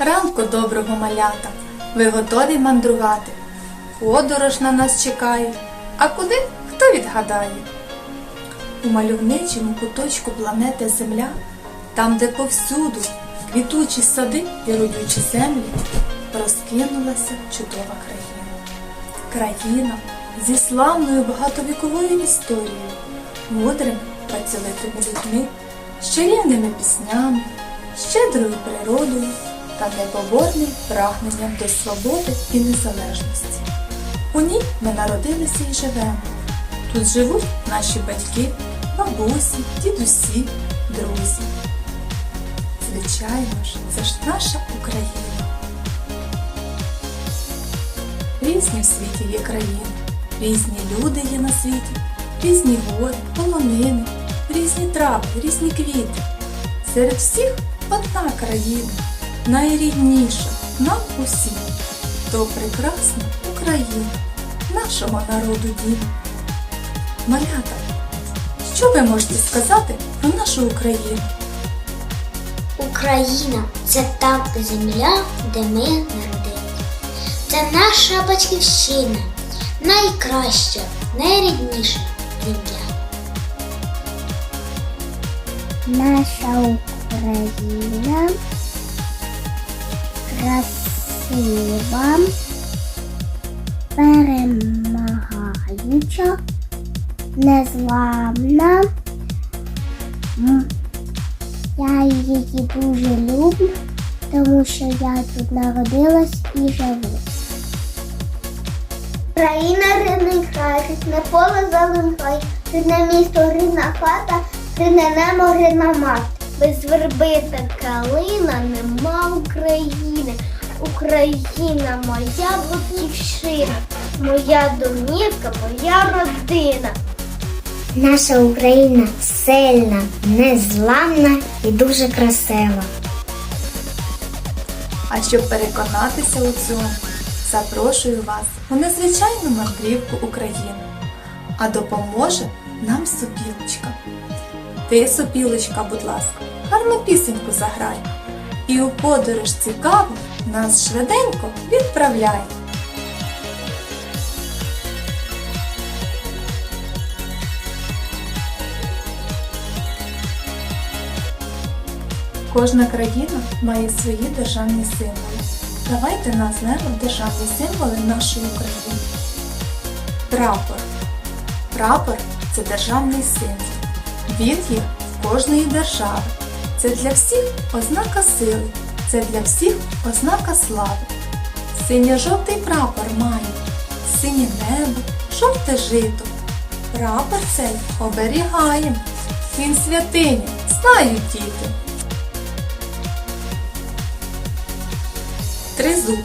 Ранку доброго малята, ви готові мандрувати. Подорож на нас чекає, а куди хто відгадає? У мальовничому куточку планети Земля, там, де повсюду квітучі сади і родючі землі, розкинулася чудова країна. Країна зі славною багатовіковою історією, мудрими працьовитими людьми, з чарівними піснями, щедрою природою та непоборним прагненням до свободи і незалежності. У ній ми народилися і живемо. Тут живуть наші батьки, бабусі, дідусі, друзі. Звичайно ж, це ж наша Україна. Різні в світі є країни, різні люди є на світі, різні гори, полонини, різні трави, різні квіти. Серед всіх одна країна, найрідніша нам усім. То прекрасна Україна, нашого народу дім. Малята, що ви можете сказати про нашу Україну? Україна це та земля, де ми народилися. Це наша батьківщина, найкраща, найрідніша земля. Наша Україна красива, перемагаюча, незламна. Я її дуже люблю, тому що я тут народилась і живу. Країна рідний край, рідне поле зелений край, рідне місто, рідна хата, рідне небо, рідна мати. Без верби та калина нема України. Україна моя батьківщина, моя домівка, моя родина. Наша Україна сильна, незламна і дуже красива. А щоб переконатися у цьому, запрошую вас у незвичайну мандрівку України. А допоможе нам сопілочка. Ти, сопілочка, будь ласка, гарну пісеньку заграй. І у подорож цікаву нас швиденько відправляй. Кожна країна має свої державні символи. Давайте назвемо державні символи нашої України. Прапор. Прапор це державний символ. Він є в кожної держави. Це для всіх ознака сили, це для всіх ознака слави. Синьо-жовтий прапор має синє небо, жовте жито. Прапор цей оберігаєм. Він святиня, знають діти. Тризуб.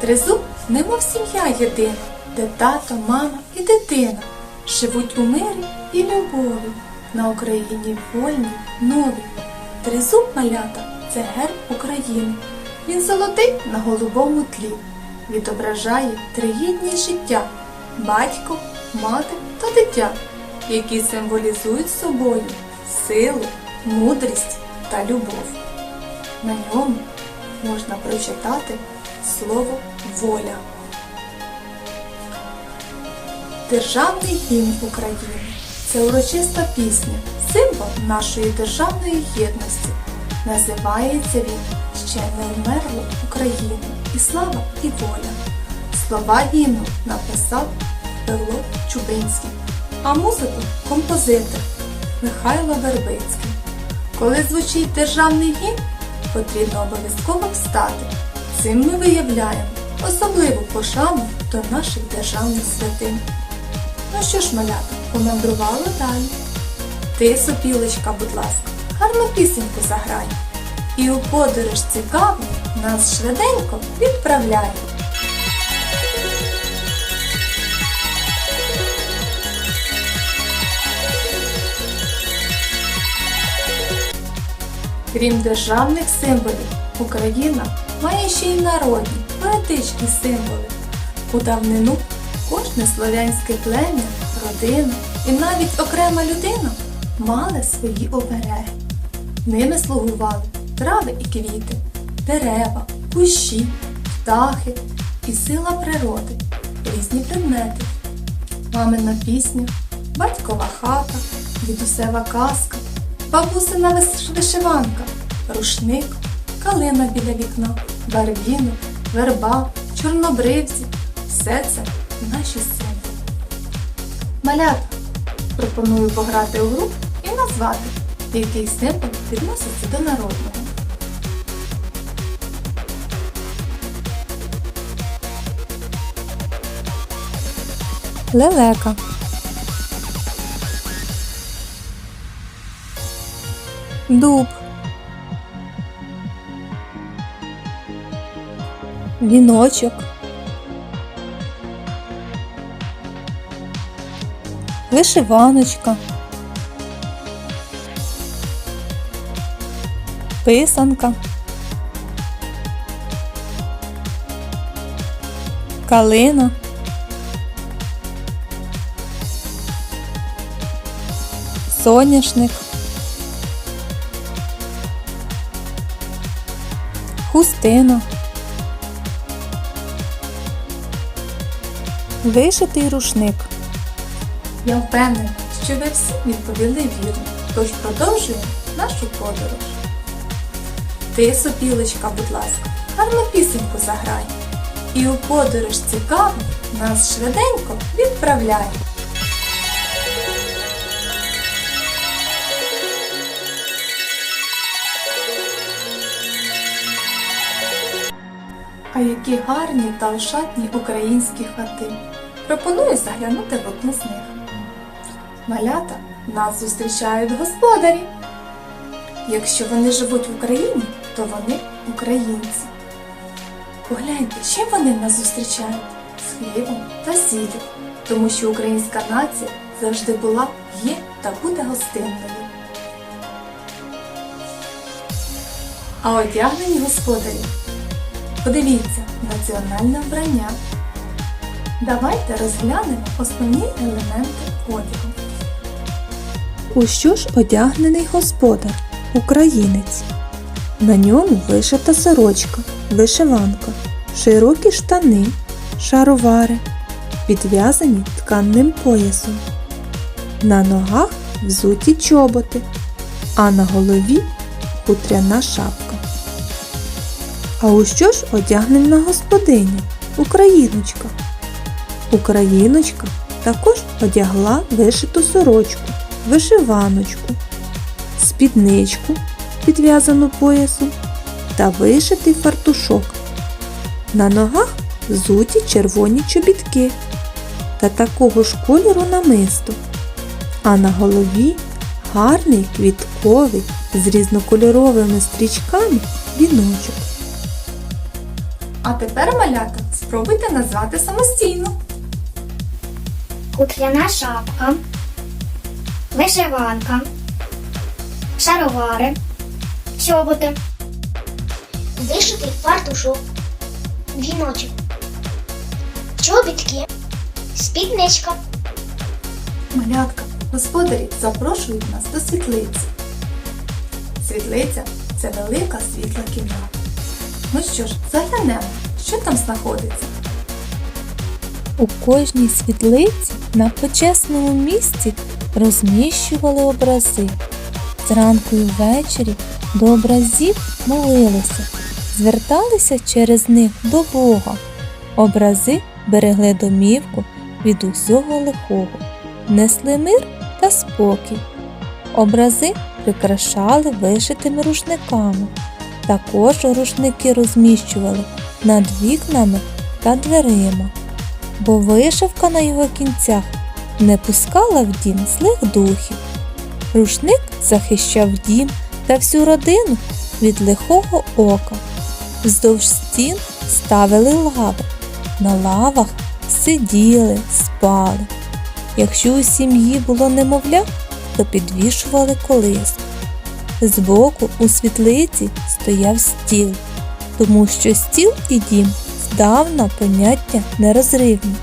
Тризуб немов сім'я єдина, де тато, мама і дитина живуть у мирі і любові на Україні вольній, новій. Тризуб малята це герб України. Він золотий на голубому тлі. Відображає триєдність життя батько, мати та дитя, які символізують собою силу, мудрість та любов. На ньому можна прочитати слово воля. Державний гімн України це урочиста пісня, символ нашої державної єдності. Називається він ще не вмерла Україна і слава і воля. Слова гімну написав Павло Чубинський, а музику композитор Михайло Вербицький. Коли звучить державний гімн, потрібно обов'язково встати. Цим ми виявляємо особливу пошану до наших державних святинь. Ну що ж, малята, помандрували далі. Ти, сопілочка, будь ласка, гарну пісеньку заграй. І у подорож цікаву нас швиденько відправляй. Крім державних символів, Україна має ще й народні, поетичні символи. У давнину кожне слов'янське плем'я, родина і навіть окрема людина мали свої обереги. Ними слугували трави і квіти, дерева, кущі, птахи і сила природи, різні предмети. Мамина пісня, батькова хата, дідусева казка, бабусина вишиванка, рушник, калина біля вікна, барвінок, верба, чорнобривці. Все це наші символи. Малята, пропоную пограти у гру і назвати, який символ відноситься до народного. Лелека. Дуб. Віночок. Вишиваночка. Писанка. Калина. Соняшник. Хустина. Вишитий рушник. Я впевнена, що ви всі відповіли вірно, тож продовжуємо нашу подорож. Ти, сопілочка, будь ласка, гарну пісеньку заграй. І у подорож цікаву нас швиденько відправляй. А які гарні та ошатні українські хати. Пропоную заглянути в одну з них. Малята нас зустрічають господарі. Якщо вони живуть в Україні, то вони українці. Погляньте, чим вони нас зустрічають? З хлібом та сіллю, тому що українська нація завжди була, є та буде гостинною. А одягнені господарі Подивіться, національне вбрання. Давайте розглянемо основні елементи одягу. У що ж одягнений господар, українець? На ньому вишита сорочка, вишиванка, широкі штани, шаровари, підв'язані тканним поясом. На ногах взуті чоботи, а на голові хутряна шапка. А у що ж одягнена господиня, україночка? Україночка також одягла вишиту сорочку, вишиваночку, спідничку, підв'язану поясом, та вишитий фартушок. На ногах взуті червоні чобітки та такого ж кольору намисто, а на голові гарний квітковий з різнокольоровими стрічками віночок. А тепер, малята, спробуйте назвати самостійно. Хутряна шапка, вишиванка, шаровари, чоботи, вишитий фартушок, віночок, чобітки, спідничка. Малятка, господарі запрошують нас до світлиці. Світлиця це велика світла кімната. Ну що ж, заглянемо, що там знаходиться. У кожній світлиці на почесному місці розміщували образи. Зранку і ввечері до образів молилися, зверталися через них до Бога. Образи берегли домівку від усього лихого, несли мир та спокій. Образи прикрашали вишитими рушниками. Також рушники розміщували над вікнами та дверима бо вишивка на його кінцях не пускала в дім злих духів. Рушник захищав дім та всю родину від лихого ока. Вздовж стін ставили лави, на лавах сиділи, спали. Якщо у сім'ї було немовля, то підвішували колиску. Збоку у світлиці стояв стіл, тому що стіл і дім здавна поняття нерозривні.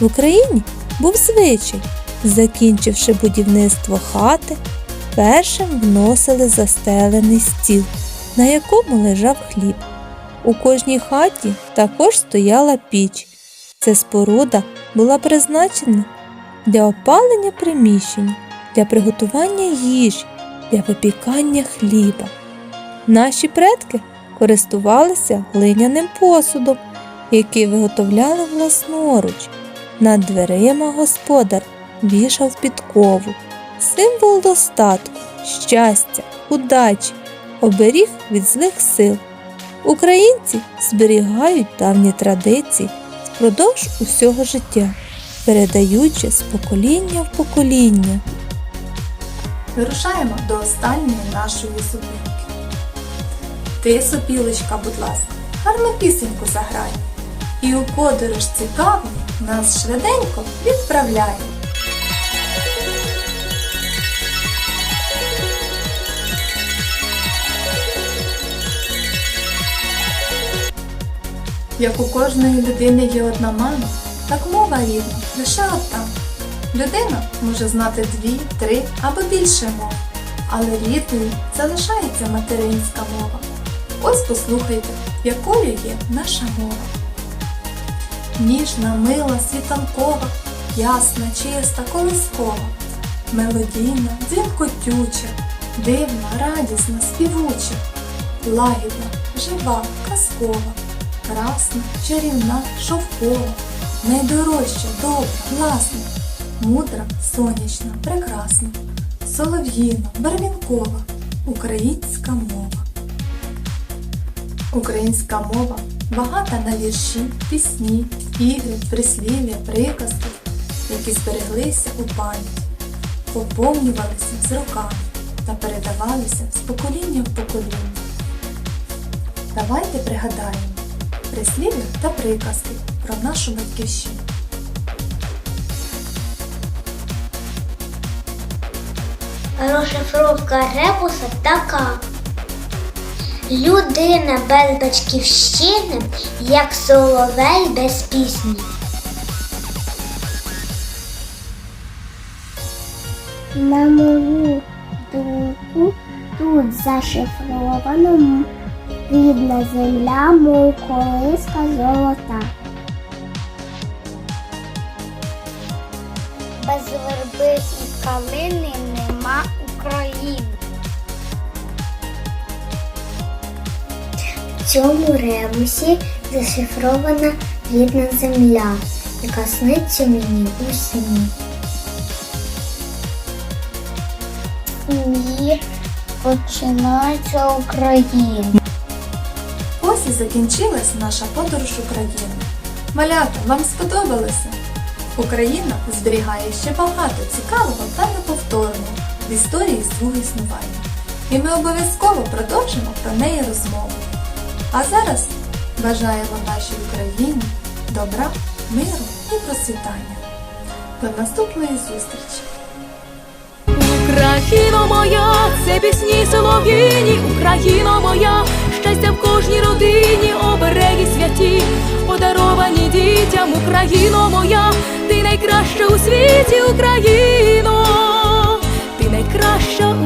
В Україні був звичай, закінчивши будівництво хати, першим вносили застелений стіл, на якому лежав хліб. У кожній хаті також стояла піч. Ця споруда була призначена для опалення приміщень, для приготування їжі, для випікання хліба. Наші предки користувалися глиняним посудом, який виготовляли власноруч. Над дверима господар вішав підкову, символ достатку, щастя, удачі, оберіг від злих сил. Українці зберігають давні традиції впродовж усього життя, передаючи з покоління в покоління. Вирушаємо до останньої нашої зупинки. Ти, сопілочка, будь ласка, гарну пісеньку заграй. І у подорож цікаву нас швиденько відправляй. Як у кожної людини є одна мама, так мова рідна лише одна. Людина може знати дві, три або більше мов, але рідною залишається материнська мова. Ось послухайте, якою є наша мова. Ніжна, мила, світанкова, ясна, чиста, колискова, мелодійна, дзвінкотюча, дивна, радісна, співуча, лагідна, жива, казкова, красна, чарівна, шовкова, найдорожча, добра, власна, мудра, сонячна, прекрасна, солов'їна, барвінкова, українська мова. Українська мова багата на вірші, пісні, ігри, прислів'я, приказки, які збереглися у пам'яті, поповнювалися з роками та передавалися з покоління в покоління. Давайте пригадаємо прислів'я та приказки про нашу батьківщину. Розшифровка ребуса така. Людина без батьківщини, як соловей без пісні. На мою думку, тут зашифровано рідна земля, мов колиска золота. Без верби і калини нема України. Цьому ребусі зашифрована рідна земля, яка сниться мені у сні. Ні, починається Україна. Ось і закінчилась наша подорож Україною. Малята, вам сподобалося? Україна зберігає ще багато цікавого та неповторного в історії свого існування. І ми обов'язково продовжимо про неї розмову. А зараз бажаємо нашій Україні добра, миру і процвітання. До наступної зустрічі! Україно моя, це пісні солов'їні, Україно моя, щастя в кожній родині, обереги святі, подаровані дітям, Україно моя, ти найкраща у світі, Україно, ти найкраща у